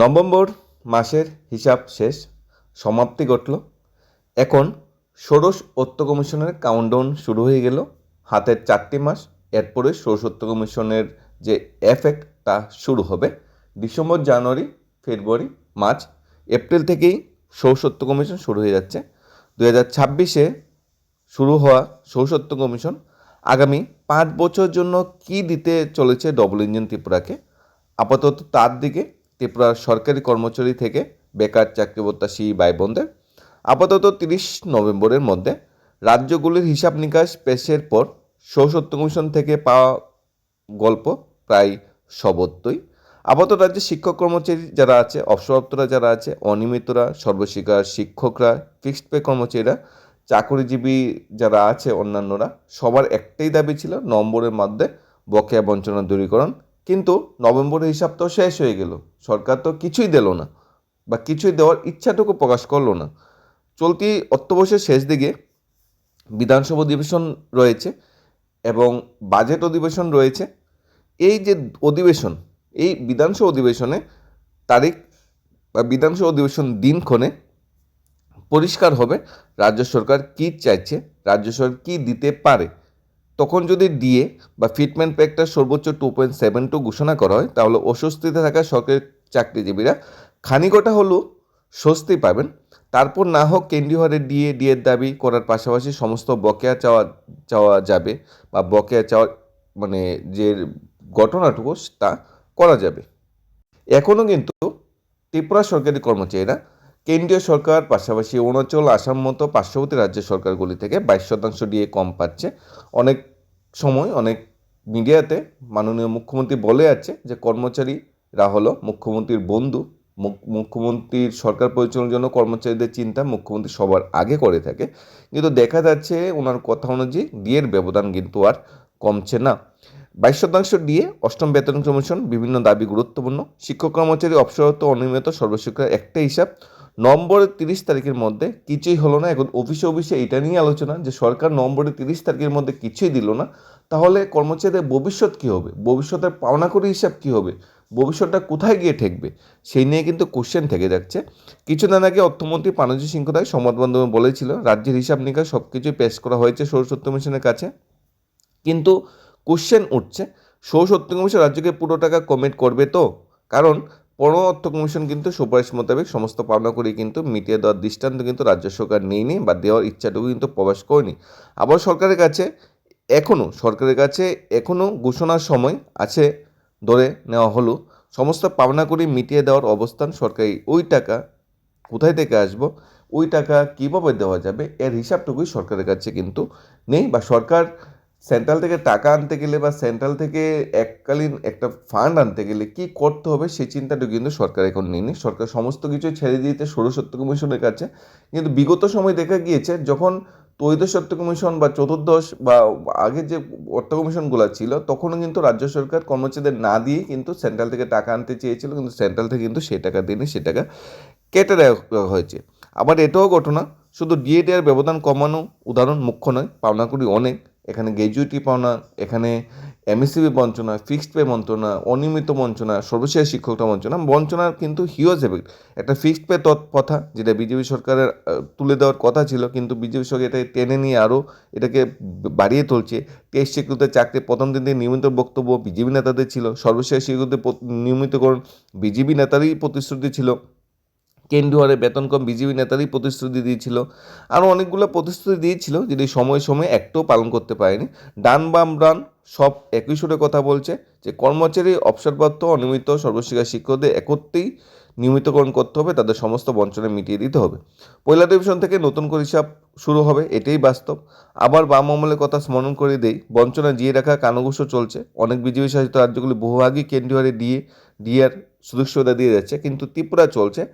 November মাসের হিসাব শেষ, সমাপ্তি ঘটল। এখন ষোড়শ অর্থ কমিশনের কাউন্টডাউন শুরু হয়ে গেল। হাতের চারটি মাস, এরপরে ষোড়শ অর্থ কমিশনের যে এফেক্ট তা শুরু হবে। December, January, February, March, April থেকেই অর্থ কমিশন শুরু হয়ে যাচ্ছে। দু হাজার ছাব্বিশে শুরু হওয়া সৌসত্ব কমিশন আগামী পাঁচ বছর জন্য কি দিতে চলেছে ডবল ইঞ্জিন ত্রিপুরাকে? আপাতত তার দিকে ত্রিপুরার সরকারি কর্মচারী থেকে বেকার চাকরি প্রত্যাশী ভাই বোনদের আপাতত তিরিশ নভেম্বরের মধ্যে রাজ্যগুলির হিসাব নিকাশ পেশের পর সৌসত্ব কমিশন থেকে পাওয়া গল্প প্রায় সবত্বই আপাতত রাজ্যে শিক্ষক কর্মচারী যারা আছে, অবসরপ্রাপ্তরা যারা আছে, অনিয়মিতরা, সর্বশিক্ষার শিক্ষকরা ফিক্সড পে কর্মচারীরা, চাকরিজীবী যারা আছে, অন্যান্যরা, সবার একটাই দাবি ছিল নম্বরের মধ্যে বকেয়া বঞ্চনা দূরীকরণ। কিন্তু নভেম্বরের হিসাব তো শেষ হয়ে গেল। সরকার তো কিছুই দিল না বা কিছুই দেওয়ার ইচ্ছাটুকু প্রকাশ করল না। চলতি অর্থবর্ষের শেষ দিকে বিধানসভা অধিবেশন রয়েছে এবং বাজেট অধিবেশন রয়েছে। এই যে অধিবেশন, এই বিধানসভা অধিবেশনে তারিখ বা বিধানসভা অধিবেশন দিনক্ষণে পরিষ্কার হবে রাজ্য সরকার কী চাইছে, রাজ্য সরকার কী দিতে পারে। তখন যদি ডিএ বা ফিটমেন্ট প্যাকটা সর্বোচ্চ টু পয়েন্ট সেভেন টু ঘোষণা করা হয়, তাহলে অস্বস্তিতে থাকা সরকারি চাকরিজীবীরা খানিকটা হলেও স্বস্তি পাবেন। তারপর না হোক কেন্দ্রীয় হারে ডিএ ডিএর দাবি করার পাশাপাশি সমস্ত বকেয়া চাওয়া চাওয়া যাবে বা বকেয়া চাওয়া মানে যে ঘটনাটুকু, তা করা যাবে। এখনও কিন্তু ত্রিপুরা সরকারি কর্মচারীরা কেন্দ্রীয় সরকার, পাশাপাশি অরুণাচল, আসাম মতো পার্শ্ববর্তী রাজ্য সরকারগুলি থেকে বাইশ শতাংশ দিয়ে কম পাচ্ছে। অনেক সময় অনেক মিডিয়াতে মাননীয় মুখ্যমন্ত্রী বলে আছে যে, কর্মচারীরা হলো মুখ্যমন্ত্রীর বন্ধু। মুখ- মুখ্যমন্ত্রীর সরকার পরিচালনার জন্য কর্মচারীদের চিন্তা মুখ্যমন্ত্রী সবার আগে করে থাকে। কিন্তু দেখা যাচ্ছে ওনার কথা অনুযায়ী ডিএর ব্যবধান কিন্তু আর কমছে না। বাইশ শতাংশ দিয়ে অষ্টম বেতন কমিশন বিভিন্ন দাবি গুরুত্বপূর্ণ। শিক্ষক কর্মচারী অবসরত অনিয়মিত সর্বশিক্ষার একটা হিসাব নভেম্বরের তিরিশ তারিখের মধ্যে কিছুই হলো না। এখন অফিসে অফিসে এটা নিয়ে আলোচনা যে সরকার নভেম্বরের তিরিশ তারিখের মধ্যে কিছুই দিল না। তাহলে কর্মচারীদের ভবিষ্যৎ কী হবে? ভবিষ্যতের পাওনা করে হিসাব কী হবে? ভবিষ্যৎটা কোথায় গিয়ে ঠেকবে? সেই নিয়ে কিন্তু কোশ্চেন থেকে যাচ্ছে। কিছুদিন আগে অর্থমন্ত্রী পানজি সিংহ রায় সংবাদ মাধ্যমে বলেছিল, রাজ্যের হিসাব নিকাশ সব কিছুই পেশ করা হয়েছে সৌরসত্য কমিশনের কাছে। কিন্তু কোশ্চেন উঠছে সৌসত্য কমিশন রাজ্যকে পুরো টাকা কমিট করবে তো? কারণ পনেরো অর্থ কমিশন কিন্তু সুপারিশ মোতাবেক সমস্ত পাওনা করে কিন্তু মিটিয়ে দেওয়ার দৃষ্টান্ত কিন্তু রাজ্য সরকার নেয়নি বা দেওয়ার ইচ্ছাটুকু কিন্তু প্রকাশ করেনি। আবার সরকারের কাছে এখনও সরকারের কাছে এখনও ঘোষণার সময় আছে ধরে নেওয়া হলো, সমস্ত পাওনা করে মিটিয়ে দেওয়ার অবস্থান সরকারি ওই টাকা কোথায় থেকে আসব, ওই টাকা কীভাবে দেওয়া যাবে, এর হিসাবটুকুই সরকারের কাছে কিন্তু নেই বা সরকার সেন্ট্রাল থেকে টাকা আনতে গেলে বা সেন্ট্রাল থেকে এককালীন একটা ফান্ড আনতে গেলে কি করতে হবে সেই চিন্তাটা কিন্তু সরকার এখন নেয়নি। সরকার সমস্ত কিছু ছেড়ে দিয়েছে ষোড়শত্ব কমিশনের কাছে। কিন্তু বিগত সময় দেখা গিয়েছে যখন ত্রয়োদশত্ব কমিশন বা চতুর্দশ বা আগে যে অর্থ কমিশনগুলো ছিল, তখনও কিন্তু রাজ্য সরকার কর্মচারীদের না দিয়ে কিন্তু সেন্ট্রাল থেকে টাকা আনতে চেয়েছিল। কিন্তু সেন্ট্রাল থেকে কিন্তু সেই টাকা দিনে সে টাকা কেটে দেওয়া হয়েছে। আবার এটাও ঘটনা, শুধু ডিএডিআর ব্যবধান কমানো উদাহরণ মুখ্য নয়, পাওনাকুড়ি অনেক। এখানে গ্র্যাজুইটি পাওনা এখানে এমএসসিবি বঞ্চনা ফিক্সড পে বঞ্চনা, অনিয়মিত বঞ্চনা, সর্বশেষ শিক্ষকতা বঞ্চনা বঞ্চনার কিন্তু হিউজ এফেক্ট একটা ফিক্সড পে কথা যেটা বিজেপি সরকারের তুলে দেওয়ার কথা ছিল, কিন্তু বিজেপি সরকার এটা টেনে নিয়ে আরও এটাকে বাড়িয়ে তুলছে। টেস্ট স্বীকৃত চাকরি প্রথম দিন থেকে নিয়মিত বক্তব্য বিজেপি নেতাদের ছিল, সর্বশেষ প- নিয়মিতকরণ বিজেপি নেতারই প্রতিশ্রুতি ছিল। কেন্দ্রীয় হারে বেতন কম বিজেপি নেতারই প্রতিশ্রুতি দিয়েছিল। আরও অনেকগুলো প্রতিশ্রুতি দিয়েছিল যেটি সময় সময় একটাও পালন করতে পারেনি। ডান বাম ডান সব একই সুরে কথা বলছে যে কর্মচারী, অবসরপ্রাপ্ত, অনিয়মিত সর্বশিক্ষা শিক্ষকদের একত্রেই নিয়মিতকরণ করতে হবে, তাদের সমস্ত বঞ্চনা মিটিয়ে দিতে হবে। পয়লা ডিভিশন থেকে নতুন করে হিসাব শুরু হবে, এটাই বাস্তব। আবার বাম আমলের কথা স্মরণ করে দেই, বঞ্চনা জিয়ে রাখা কানঘুষো চলছে। অনেক বিজেপি শাসিত রাজ্যগুলি বহু আগেই কেন্দ্রীয় দিয়ে ডিআর সুবিধা দিয়ে যাচ্ছে, কিন্তু ত্রিপুরা চলছে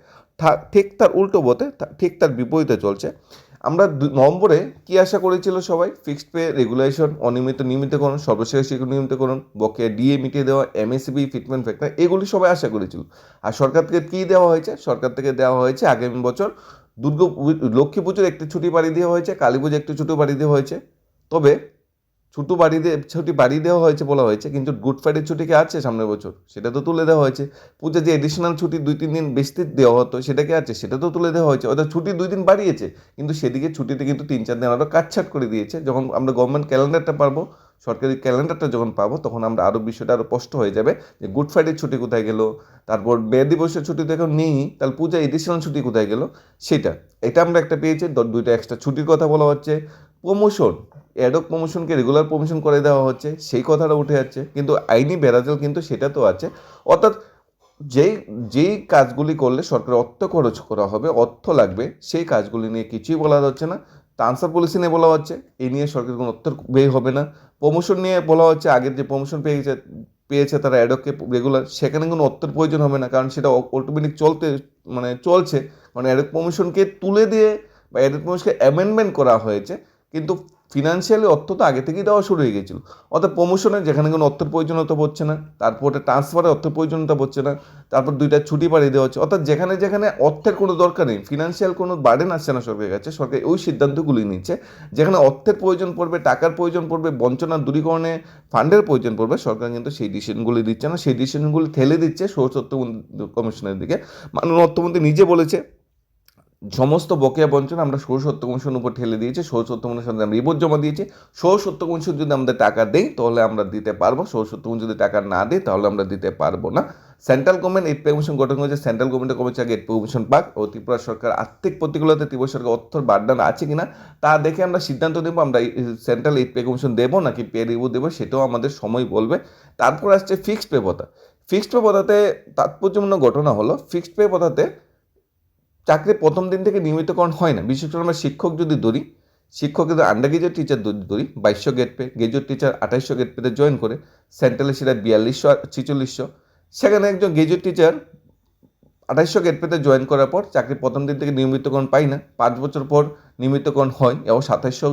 ঠিক তার উল্টো তা- ঠিক তার বিপরীতে চলছে। আমরা নভেম্বরে কি আশা করেছিল সবাই? ফিক্সড পে রেগুলেশন অনিয়মিত নিয়মিতকরণ সর্বশেষ নিয়মিতকরণ বকেয়া ডিএ মিটিয়ে দেওয়া এমএসসিবি ফিটমেন্ট ফ্যাক্টর এগুলি সবাই আশা করেছিল। আর সরকার থেকে কী দেওয়া হয়েছে? সরকার থেকে দেওয়া হয়েছে আগামী বছর দুর্গা লক্ষ্মী পুজোর একটি ছুটি বাড়ি দেওয়া হয়েছে, কালী পুজো একটি ছুটি বাড়ি দেওয়া হয়েছে। তবে ছুটু বাড়ি দিয়ে ছুটি বাড়িয়ে দেওয়া হয়েছে বলা হয়েছে, কিন্তু গুড ফ্রাইডে ছুটি কি আছে সামনের বছর, সেটা তো তুলে দেওয়া হয়েছে। পূজা যে এডিশনাল ছুটি দুই তিন দিন বেশি দেওয়া হতো সেটা কি আছে, সেটা তো তুলে দেওয়া হয়েছে। অর্থাৎ ছুটি দুই দিন বাড়িয়েছে, কিন্তু সেদিকে ছুটিতে কিন্তু তিন চার দিন আরও কাটছাট করে দিয়েছে। যখন আমরা গভর্নমেন্ট ক্যালেন্ডারটা পারব, সরকারি ক্যালেন্ডারটা যখন পাবো, তখন আমরা আরও বিষয়টা আরও স্পষ্ট হয়ে যাবে যে গুড ফ্রাইডে ছুটি কোথায় গেল, তারপর বে দিবসের ছুটি তো এখন নেই, তাহলে পূজা এডিশনাল ছুটি কোথায় গেল, সেটা। এটা আমরা একটা পেয়েছি দুইটা এক্সট্রা ছুটির কথা বলা হচ্ছে। প্রমোশন অ্যাডক প্রমোশনকে রেগুলার প্রমোশন করে দেওয়া হচ্ছে, সেই কথাটা উঠে যাচ্ছে। কিন্তু আইনি বেড়াজাল কিন্তু সেটা তো আছে। অর্থাৎ যেই যেই কাজগুলি করলে সরকার অর্থ খরচ করা হবে, অর্থ লাগবে, সেই কাজগুলি নিয়ে কিছুই বলা যাচ্ছে না। ট্রান্সফার পলিসি নিয়ে বলা হচ্ছে, এই নিয়ে সরকার কোনো অর্থ ব্যয় হবে না। প্রমোশন নিয়ে বলা হচ্ছে, আগের যে প্রমোশন পেয়েছে পেয়েছে তারা অ্যাডককে রেগুলার সেখানে কোনো অর্থের প্রয়োজন হবে না, কারণ সেটা অটোমেটিক চলতে মানে চলছে। মানে অ্যাডক প্রমোশনকে তুলে দিয়ে বা অ্যাডক প্রমোশনকে অ্যামেন্ডমেন্ট করা হয়েছে কিন্তু ফিনান্সিয়ালি অর্থ তো আগে থেকেই দেওয়া শুরু হয়ে গেছিল। অর্থাৎ প্রমোশনে যেখানে কোনো অর্থের প্রয়োজনীয়তা পড়ছে না, তারপরে ট্রান্সফারে অর্থের প্রয়োজনীয়তা পড়ছে না, তারপর দুইটা ছুটি বাড়িয়ে দেওয়া হচ্ছে। অর্থাৎ যেখানে যেখানে অর্থের কোনো দরকার নেই ফিনান্সিয়াল কোনো বার্ডেন আসছে না সরকারের কাছে, সরকার ওই সিদ্ধান্তগুলি নিচ্ছে। যেখানে অর্থের প্রয়োজন পড়বে, টাকার প্রয়োজন পড়বে, বঞ্চনার দূরীকরণে ফান্ডের প্রয়োজন পড়বে, সরকার কিন্তু সেই ডিসিশনগুলি দিচ্ছে না। সেই ডিসিশনগুলি ঠেলে দিচ্ছে সোর্স অর্থ কমিশনের দিকে। মাননীয় অর্থমন্ত্রী নিজে বলেছে সমস্ত বকেয়া বঞ্চনা আমরা সৌর সত্য কমিশন উপর ঠেলে দিয়েছি সৌর সত্য কমিশনের সাথে আমরা রিপোর্ট জমা দিয়েছি। সৌর সত্য কমিশন যদি আমাদের টাকা দেয়, তাহলে আমরা দিতে পারব। সৌর সত্য কমিশন যদি টাকা না দেয়, তাহলে আমরা দিতে পারব না। Central government eight pay commission গঠন করেছে। সেন্ট্রাল গভর্নমেন্টের কমেছে আগে এইট পে কমিশন পাক ও ত্রিপুরা সরকার আর্থিক প্রতিকূলতা ত্রিপুরা সরকার অর্থর বাড্ডান আছে কিনা, তা দেখে আমরা সিদ্ধান্ত দেবো আমরা সেন্ট্রাল এইট পে কমিশন দেবো নাকি পে রিভিউ দেবো, সেটাও আমাদের সময় বলবে। তারপর আসছে ফিক্সড পে পথা ফিক্সড পে পথাতে তাৎপর্যপূর্ণ ঘটনা হলো ফিক্সড পে পথাতে চাকরি প্রথম দিন থেকে নিয়মিতকরণ হয় না। বিশেষ করে আমরা শিক্ষক যদি ধরি শিক্ষক যদি আন্ডার গ্রেজুয়েট টিচার যদি ধরি বাইশশো গেট পে গ্রেজুয়েট টিচার আঠাইশশো গেট পেতে জয়েন করে সেন্ট্রালে সেটা বিয়াল্লিশশো ছিচল্লিশশো। সেখানে একজন গ্রেজুয়েট টিচার আঠাইশশো গেট পেতে জয়েন করার পর চাকরি প্রথম দিন থেকে নিয়মিতকরণ পাই না। পাঁচ বছর পর নিয়মিতকরণ হয় এবং সাতাইশশো,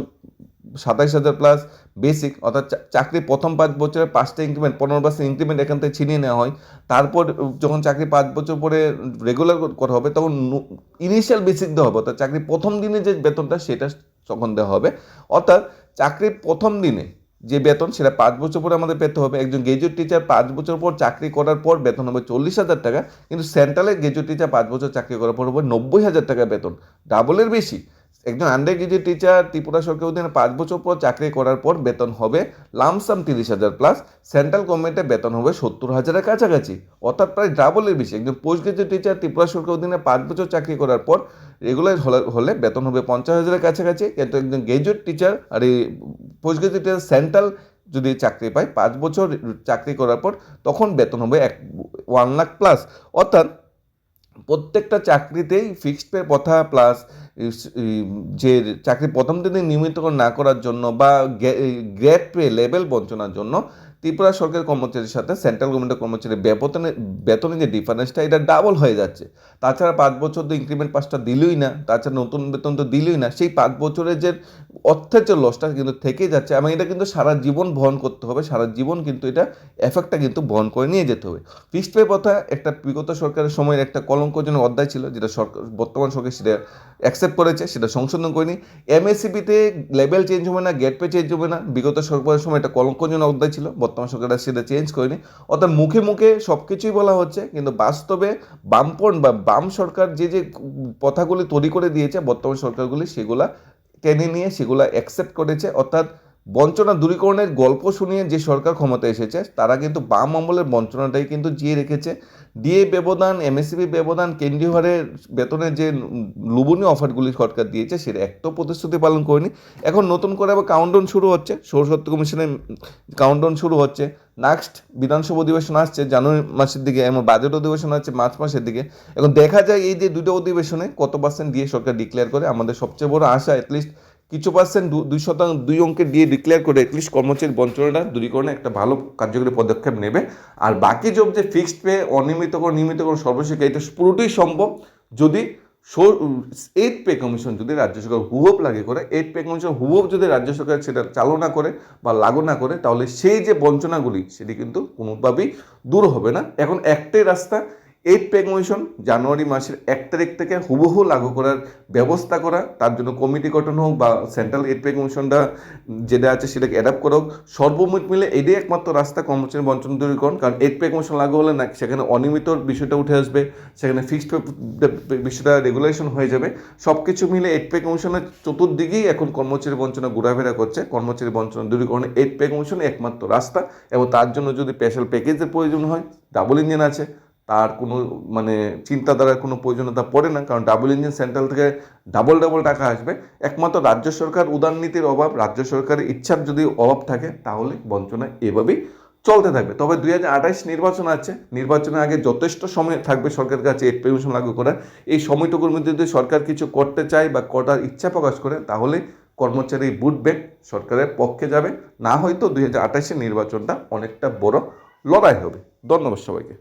সাতাইশ হাজার প্লাস বেসিক অর্থাৎ চাকরি প্রথম পাঁচ বছরে পাঁচটা ইনক্রিমেন্ট পনেরো পার্সেন্ট ইনক্রিমেন্ট এখান থেকে ছিনিয়ে নেওয়া হয়। তারপর যখন চাকরি পাঁচ বছর পরে রেগুলার করা হবে, তখন ইনিশিয়াল বেসিক দেওয়া হবে। অর্থাৎ চাকরি প্রথম দিনে যে বেতনটা, সেটা তখন দেওয়া হবে। অর্থাৎ চাকরির প্রথম দিনে যে বেতন, সেটা পাঁচ বছর পরে আমাদের পেতে হবে। একজন গ্রাজুয়েট টিচার পাঁচ বছর পর চাকরি করার পর বেতন হবে চল্লিশ হাজার টাকা, কিন্তু সেন্ট্রালে গ্রাজুয়েট টিচার পাঁচ বছর চাকরি করার পর হবে নব্বই হাজার টাকা বেতন। ডাবলের বেশি। একজন আন্ডার গ্রাজুয়েট টিচার ত্রিপুরা সরকার অধীনে পাঁচ বছর পর চাকরি করার পর বেতন হবে লামসাম তিরিশ হাজার প্লাস সেন্ট্রাল গভর্নমেন্টের বেতন হবে সত্তর হাজারের কাছাকাছি। অর্থাৎ প্রায় ডাবলের বেশি। একজন পোস্ট গ্রাজুয়েট টিচার ত্রিপুরা সরকার অধীনে পাঁচ বছর চাকরি করার পর রেগুলার হলে হলে বেতন হবে পঞ্চাশ হাজারের কাছাকাছি। কিন্তু একজন গ্রাজুয়েট টিচার আর এই পোস্ট গ্রাজুয়েট টিচার সেন্ট্রাল যদি চাকরি পায়, পাঁচ বছর চাকরি করার পর তখন বেতন হবে এক ওয়ান লাখ প্লাস অর্থাৎ প্রত্যেকটা চাকরিতেই ফিক্সড পে কথা প্লাস যে চাকরি প্রথম দিনে নিয়মিতকরণ না করার জন্য বা গ্রেড পে লেভেল বঞ্চনার জন্য ত্রিপুরা সরকারি কর্মচারীর সাথে সেন্ট্রাল গভর্নমেন্টের কর্মচারীর বেতনে বেতনের যে ডিফারেন্সটা এটা ডাবল হয়ে যাচ্ছে। তাছাড়া পাঁচ বছর তো ইনক্রিমেন্ট পাঁচটা দিলই না, তাছাড়া নতুন বেতন তো দিলই না। সেই পাঁচ বছরের যে অর্থের যে লসটা কিন্তু থেকেই যাচ্ছে এবং এটা কিন্তু সারা জীবন বহন করতে হবে, সারা জীবন কিন্তু এটা এফেক্টটা কিন্তু বহন করে নিয়ে যেতে হবে। ফিক্সড পে কথা একটা বিগত সরকারের সময়ের একটা কলঙ্কজনক অধ্যায় ছিল, যেটা সরকার, বর্তমান সরকার সেটা অ্যাকসেপ্ট করেছে, সেটা সংশোধন করেনি। এমএসসিপিতে লেভেল চেঞ্জ হবে না গেট পে চেঞ্জ হবে না। বিগত সরকারের সময় একটা কলঙ্কজনক অধ্যায় ছিল বর্তমান সরকার সেটা চেঞ্জ করেনি। অর্থাৎ মুখে মুখে সব কিছুই বলা হচ্ছে, কিন্তু বাস্তবে বামপন বা বাম সরকার যে যে কথাগুলি তৈরি করে দিয়েছে, বর্তমান সরকারগুলি সেগুলা টেনে নিয়ে সেগুলা অ্যাকসেপ্ট করেছে। অর্থাৎ বঞ্চনা দূরীকরণের গল্প শুনিয়ে যে সরকার ক্ষমতায় এসেছে, তারা কিন্তু বাম আমলের বঞ্চনাটাই কিন্তু জিয়ে রেখেছে। ডিএ ব্যবধান এমএসসিবি ব্যবধান, কেন্দ্রীয় হারে বেতনের যে লোভনীয় অফারগুলি সরকার দিয়েছে, সেটা একটাও প্রতিশ্রুতি পালন করেনি। এখন নতুন করে আবার কাউন্টডাউন শুরু হচ্ছে সৌরসত্য কমিশনের কাউন্টডাউন শুরু হচ্ছে। নেক্সট বিধানসভা অধিবেশন আসছে, জানুয়ারি মাসের দিকে, এবং বাজেট অধিবেশন আছে মার্চ মাসের দিকে। এখন দেখা যায় এই যে দুটো অধিবেশনে কত পার্সেন্ট দিয়ে সরকার ডিক্লেয়ার করে, আমাদের সবচেয়ে বড় আশা অ্যাটলিস্ট কিছু পার্সেন্ট দুই শতাংশ, দুই অঙ্কের দিয়ে ডিক্লেয়ার করে অ্যাটলিস্ট কর্মচারীর বঞ্চনাটা দূরীকরণে একটা ভালো কার্যকরী পদক্ষেপ নেবে। আর বাকি যোগ যে ফিক্সড পে অনিয়মিতকরণ নিয়মিতকরণ সর্বশিক্ষা এটা পুরোটাই সম্ভব যদি এইট পে কমিশন যদি রাজ্য সরকার হুবহু লাগে করে এইট পে কমিশন হুবহু যদি রাজ্য সরকার সেটা চালনা করে বা লাগু না করে, তাহলে সেই যে বঞ্চনাগুলি সেটি কিন্তু কোনোভাবেই দূর হবে না। এখন একটাই রাস্তা এইট পে কমিশন জানুয়ারি মাসের এক তারিখ থেকে হুবহু লাগু করার ব্যবস্থা করা। তার জন্য কমিটি গঠন হোক বা সেন্ট্রাল এইট পে কমিশনটা যেটা আছে সেটাকে অ্যাডাপ্ট করা হোক। সর্বমোট মিলে এটাই একমাত্র রাস্তা কর্মচারী বঞ্চন দূরীকরণ। কারণ এইট পে কমিশন লাগু হলে না, সেখানে অনিয়মিত বিষয়টা উঠে আসবে। সেখানে ফিক্সড বিষয়টা রেগুলেশন হয়ে যাবে। সব কিছু মিলে এইট পে কমিশনের চতুর্দিকেই এখন কর্মচারী বঞ্চনা ঘোরাফেরা করছে। কর্মচারী বঞ্চনা দূরীকরণে এইট পে কমিশন একমাত্র রাস্তা। এবং তার জন্য যদি স্পেশাল প্যাকেজের প্রয়োজন হয় ডাবল ইঞ্জিন আছে। তার কোনো মানে চিন্তাধারার কোনো প্রয়োজনীয়তা পড়ে না, কারণ ডাবল ইঞ্জিন সেন্ট্রাল থেকে ডাবল ডাবল টাকা আসবে। একমাত্র রাজ্য সরকার উদারনীতির অভাব, রাজ্য সরকারের ইচ্ছার যদি অভাব থাকে, তাহলে বঞ্চনা এভাবেই চলতে থাকবে। তবে দুই নির্বাচন আছে। নির্বাচনের আগে যথেষ্ট সময় থাকবে সরকারের কাছে এইট পেনশন লাগু করার। এই সময়টুকুর মধ্যে যদি সরকার কিছু করতে চায় বা করার ইচ্ছা প্রকাশ করে, তাহলে কর্মচারী বুট সরকারের পক্ষে যাবে। না হয়তো দুই নির্বাচনটা অনেকটা বড় লড়াই হবে। ধন্যবাদ সবাইকে।